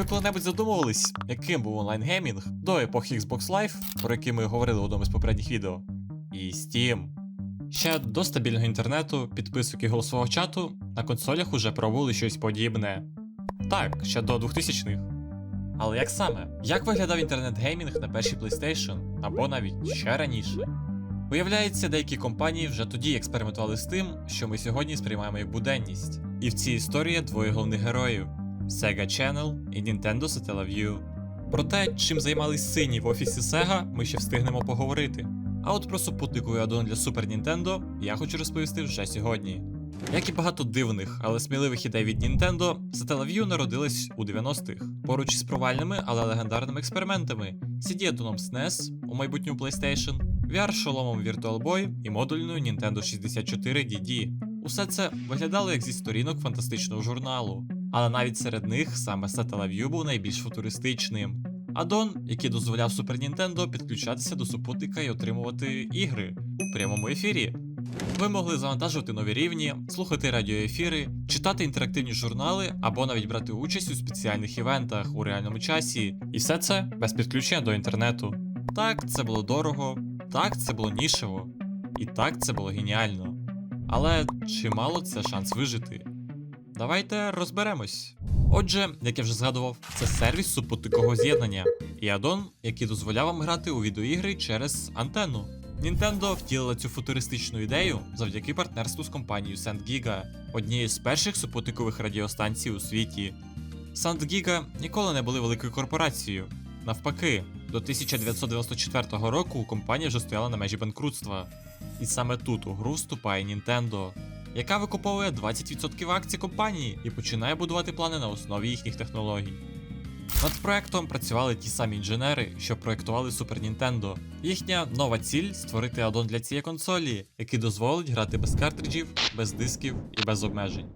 Ви коли-небудь задумувались, яким був онлайн-геймінг до епохи Xbox Live, про який ми говорили в одному з попередніх відео, і Steam. Ще до стабільного інтернету, підписок і голосового чату на консолях уже пробували щось подібне. Так, ще до 2000-х. Але як саме? Як виглядав інтернет-геймінг на першій PlayStation або навіть ще раніше? Виявляється, деякі компанії вже тоді експериментували з тим, що ми сьогодні сприймаємо як буденність. І в цій історії двоє головних героїв: Sega Channel і Nintendo Satellaview. Про те, чим займались сині в офісі Sega, ми ще встигнемо поговорити. А от про супутниковий аддон для Super Nintendo я хочу розповісти вже сьогодні. Як і багато дивних, але сміливих ідей від Nintendo, Satellaview народилась у 90-х, поруч із провальними, але легендарними експериментами, CD-аддоном SNES у майбутньому PlayStation, VR-шоломом Virtual Boy і модульною Nintendo 64 DD. Усе це виглядало як зі сторінок фантастичного журналу, але навіть серед них саме Satellaview був найбільш футуристичним. Аддон, який дозволяв Super Nintendo підключатися до супутника і отримувати ігри у прямому ефірі. Ви могли завантажувати нові рівні, слухати радіоефіри, читати інтерактивні журнали або навіть брати участь у спеціальних івентах у реальному часі, і все це без підключення до інтернету. Так, це було дорого, так, це було нішево, і так це було геніально. Але чи мало це шанс вижити? Давайте розберемось. Отже, як я вже згадував, це сервіс супутникового з'єднання і аддон, який дозволяв вам грати у відеоігри через антенну. Nintendo втілила цю футуристичну ідею завдяки партнерству з компанією SandGiga, однією з перших супутникових радіостанцій у світі. SandGiga ніколи не були великою корпорацією. Навпаки, до 1994 року компанія вже стояла на межі банкрутства. І саме тут у гру вступає Nintendo, яка викуповує 20% акцій компанії і починає будувати плани на основі їхніх технологій. Над проектом працювали ті самі інженери, що проектували Super Nintendo. Їхня нова ціль створити аддон для цієї консолі, який дозволить грати без картриджів, без дисків і без обмежень.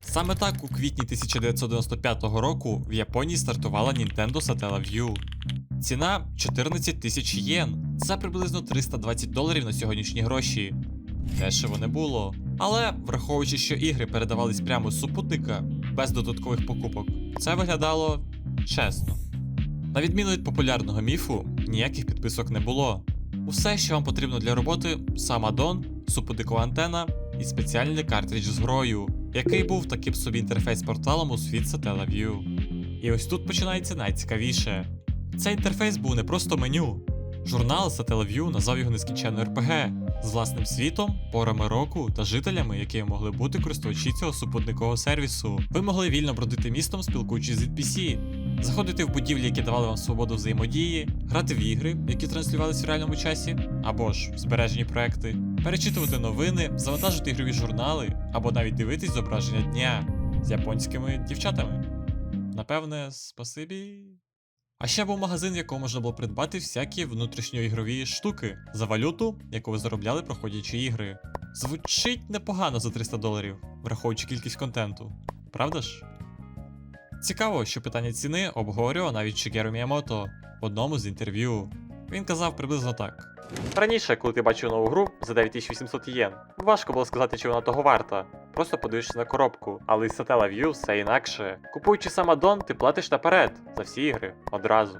Саме так у квітні 1995 року в Японії стартувала Nintendo Satellaview. Ціна 14 тисяч єн. Це приблизно 320 доларів на сьогоднішні гроші. Дешево не було. Але враховуючи, що ігри передавались прямо з супутника без додаткових покупок, це виглядало чесно. На відміну від популярного міфу, ніяких підписок не було. Усе, що вам потрібно для роботи, сам аддон, супутникова антена і спеціальний картридж з грою, який був таким собі інтерфейс порталом у світ Satellaview. І ось тут починається найцікавіше. Цей інтерфейс був не просто меню. Журнал Satellaview назвав його нескінченно РПГ з власним світом, порами року та жителями, якими могли бути користувачі цього супутникового сервісу. Ви могли вільно бродити містом, спілкуючись з NPC, заходити в будівлі, які давали вам свободу взаємодії, грати в ігри, які транслювалися в реальному часі, або ж збережені проекти, перечитувати новини, завантажити ігрові журнали, або навіть дивитись зображення дня з японськими дівчатами. Напевне, спасибі. А ще був магазин, в якому можна було придбати всякі внутрішньоігрові штуки за валюту, яку ви заробляли, проходячи ігри. Звучить непогано за 300 доларів, враховуючи кількість контенту, правда ж? Цікаво, що питання ціни обговорював навіть Шигеру Міямото в одному з інтерв'ю. Він казав приблизно так. Раніше, коли ти бачив нову гру за 9800 єн, важко було сказати, чи вона того варта. Просто подивишся на коробку, але із Satellaview все інакше. Купуючи сам аддон, ти платиш наперед за всі ігри одразу.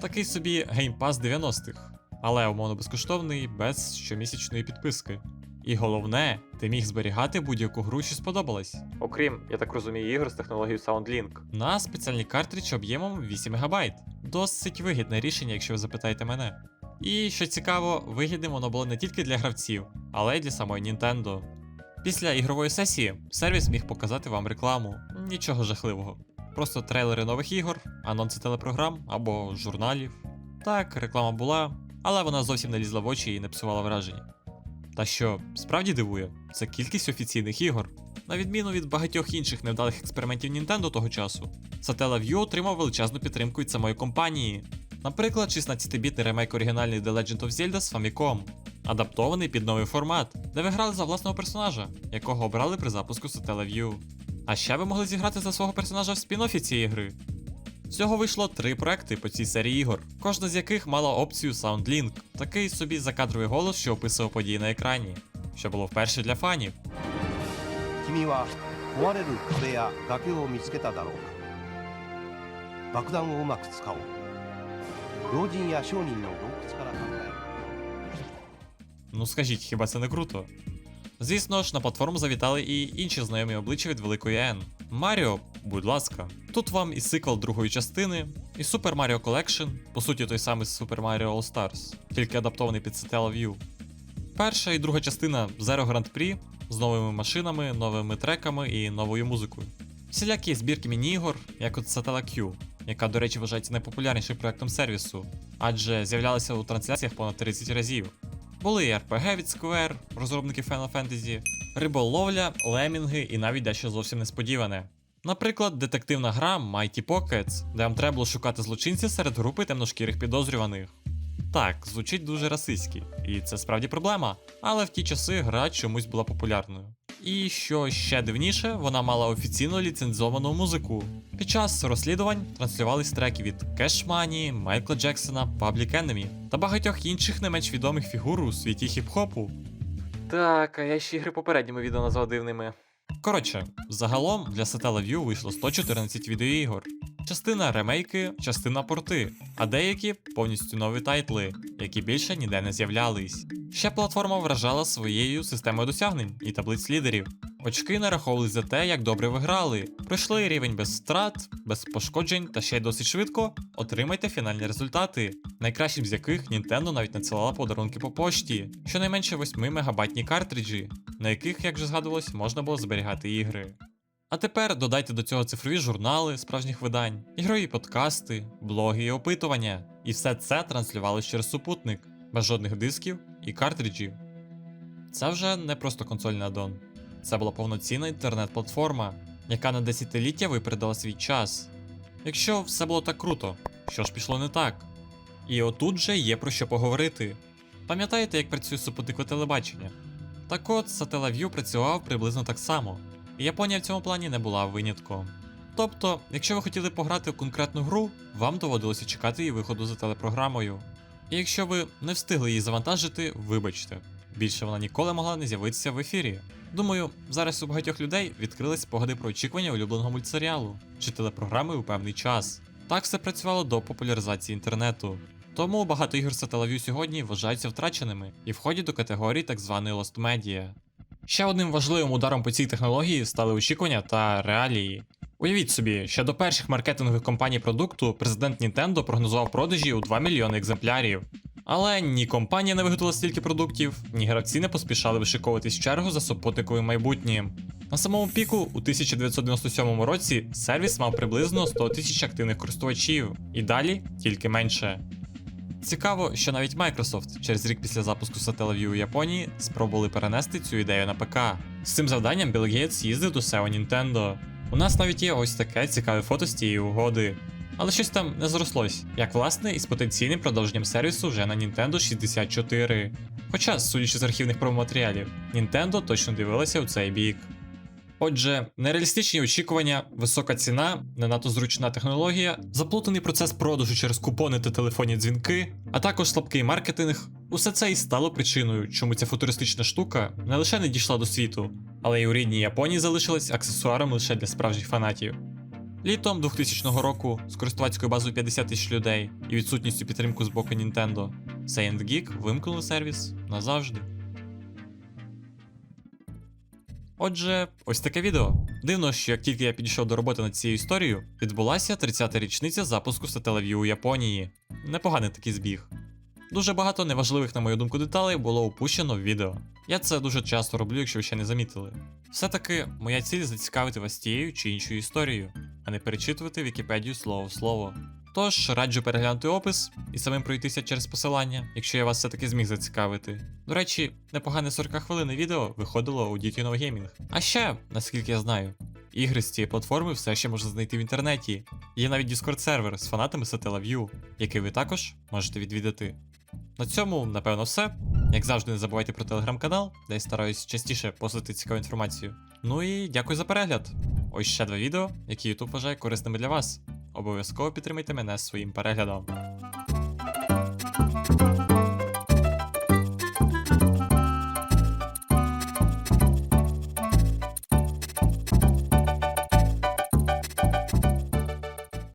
Такий собі геймпас 90-х, але умовно безкоштовний, без щомісячної підписки. І головне, ти міг зберігати будь-яку гру, що сподобалась. Окрім, я так розумію, ігор з технологією SoundLink. На спеціальний картридж об'ємом 8 МБ. Досить вигідне рішення, якщо ви запитаєте мене. І що цікаво, вигідним воно було не тільки для гравців, але й для самої Nintendo. Після ігрової сесії сервіс міг показати вам рекламу. Нічого жахливого. Просто трейлери нових ігор, анонси телепрограм або журналів. Так, реклама була, але вона зовсім не лізла в очі і не псувала враження. Та що справді дивує, це кількість офіційних ігор. На відміну від багатьох інших невдалих експериментів Nintendo того часу, Satellaview отримав величезну підтримку від самої компанії. Наприклад, 16-бітний ремейк оригінальний The Legend of Zelda з Famicom, адаптований під новий формат, де ви грали за власного персонажа, якого обрали при запуску Satellaview. А ще ви могли зіграти за свого персонажа в спін-офі цієї гри. Всього вийшло три проекти по цій серії ігор, кожна з яких мала опцію SoundLink, такий собі закадровий голос, що описував події на екрані, що було вперше для фанів. Ну скажіть, хіба це не круто? Звісно ж, на платформу завітали і інші знайомі обличчя від великої N. Маріо, будь ласка. Тут вам і сиквел другої частини, і Super Mario Collection, по суті, той самий Super Mario All Stars, тільки адаптований під Satellaview. Перша і друга частина Zero Grand Prix з новими машинами, новими треками і новою музикою. Всілякі збірки міні-ігор, як от Satella Q, яка, до речі, вважається найпопулярнішим проектом сервісу, адже з'являлися у трансляціях понад 30 разів. Були і RPG від Square, розробники Final Fantasy, риболовля, лемінги і навіть дещо зовсім несподіване. Наприклад, детективна гра Mighty Pockets, де вам треба було шукати злочинців серед групи темношкірих підозрюваних. Так, звучить дуже расистськи, і це справді проблема, але в ті часи гра чомусь була популярною. І що ще дивніше, вона мала офіційно ліцензовану музику. Під час розслідувань транслювались треки від Cash Money, Майкла Джексона, Public Enemy та багатьох інших не менш відомих фігур у світі хіп-хопу. Так, а я ще ігри попередніми відео назвав дивними. Коротше, загалом для Satellaview вийшло 114 відеоігор. Частина ремейки, частина порти, а деякі повністю нові тайтли, які більше ніде не з'являлись. Ще платформа вражала своєю системою досягнень і таблиць лідерів. Очки нараховувались за те, як добре ви грали. Пройшли рівень без втрат, без пошкоджень та ще й досить швидко. Отримайте фінальні результати, найкращим з яких Nintendo навіть надсилала подарунки по пошті, щонайменше 8 мегабайтні картриджі, на яких, як вже згадувалось, можна було зберігати ігри. А тепер додайте до цього цифрові журнали справжніх видань, ігрові подкасти, блоги і опитування. І все це транслювалося через супутник, без жодних дисків і картриджів. Це вже не просто консольний аддон. Це була повноцінна інтернет-платформа, яка на десятиліття випередила свій час. Якщо все було так круто, що ж пішло не так? І отут же є про що поговорити. Пам'ятаєте, як працює супутникове телебачення? Так от, Satellaview працював приблизно так само, Японія в цьому плані не була винятком. Тобто, якщо ви хотіли пограти в конкретну гру, вам доводилося чекати її виходу за телепрограмою. І якщо ви не встигли її завантажити, вибачте, більше вона ніколи могла не з'явитися в ефірі. Думаю, зараз у багатьох людей відкрились спогади про очікування улюбленого мультсеріалу чи телепрограми у певний час. Так все працювало до популяризації інтернету. Тому багато ігор Satellaview сьогодні вважаються втраченими і входять до категорії так званої Lost Media. Ще одним важливим ударом по цій технології стали очікування та реалії. Уявіть собі, що до перших маркетингових компаній продукту президент Nintendo прогнозував продажі у 2 мільйони екземплярів. Але ні компанія не виготовила стільки продуктів, ні гравці не поспішали вишиковуватись в чергу за супутниковим майбутнім. На самому піку у 1997 році сервіс мав приблизно 100 тисяч активних користувачів, і далі тільки менше. Цікаво, що навіть Microsoft через рік після запуску Satellaview у Японії спробували перенести цю ідею на ПК. З цим завданням Білл Гейтс їздив до SEO Nintendo. У нас навіть є ось таке цікаве фото з тієї угоди. Але щось там не зрослось, як власне із потенційним продовженням сервісу вже на Nintendo 64. Хоча, судячи з архівних промоматеріалів, Nintendo точно дивилася у цей бік. Отже, нереалістичні очікування, висока ціна, не надто зручна технологія, заплутаний процес продажу через купони та телефонні дзвінки, а також слабкий маркетинг. Усе це і стало причиною, чому ця футуристична штука не лише не дійшла до світу, але й у рідній Японії залишилась аксесуаром лише для справжніх фанатів. Літом 2000 року з користувацькою базою 50 тисяч людей і відсутністю підтримку з боку Nintendo, Geek вимкнули сервіс назавжди. Отже, ось таке відео. Дивно, що як тільки я підійшов до роботи над цією історією, відбулася 30-та річниця запуску Satellaview у Японії. Непоганий такий збіг. Дуже багато неважливих, на мою думку, деталей було упущено в відео. Я це дуже часто роблю, якщо ви ще не замітили. Все-таки моя ціль зацікавити вас тією чи іншою історією, а не перечитувати Вікіпедію слово в слово. Тож раджу переглянути опис і самим пройтися через посилання, якщо я вас все-таки зміг зацікавити. До речі, непогане 40 хвилини відео виходило у No Gaming. А ще, наскільки я знаю, ігри з цієї платформи все ще можна знайти в інтернеті. Є навіть Discord сервер з фанатами Satellaview, який ви також можете відвідати. На цьому, напевно, все. Як завжди, не забувайте про телеграм-канал, де я стараюсь частіше постити цікаву інформацію. Ну і дякую за перегляд. Ось ще два відео, які YouTube вважає корисними для вас. Обов'язково підтримайте мене своїм переглядом.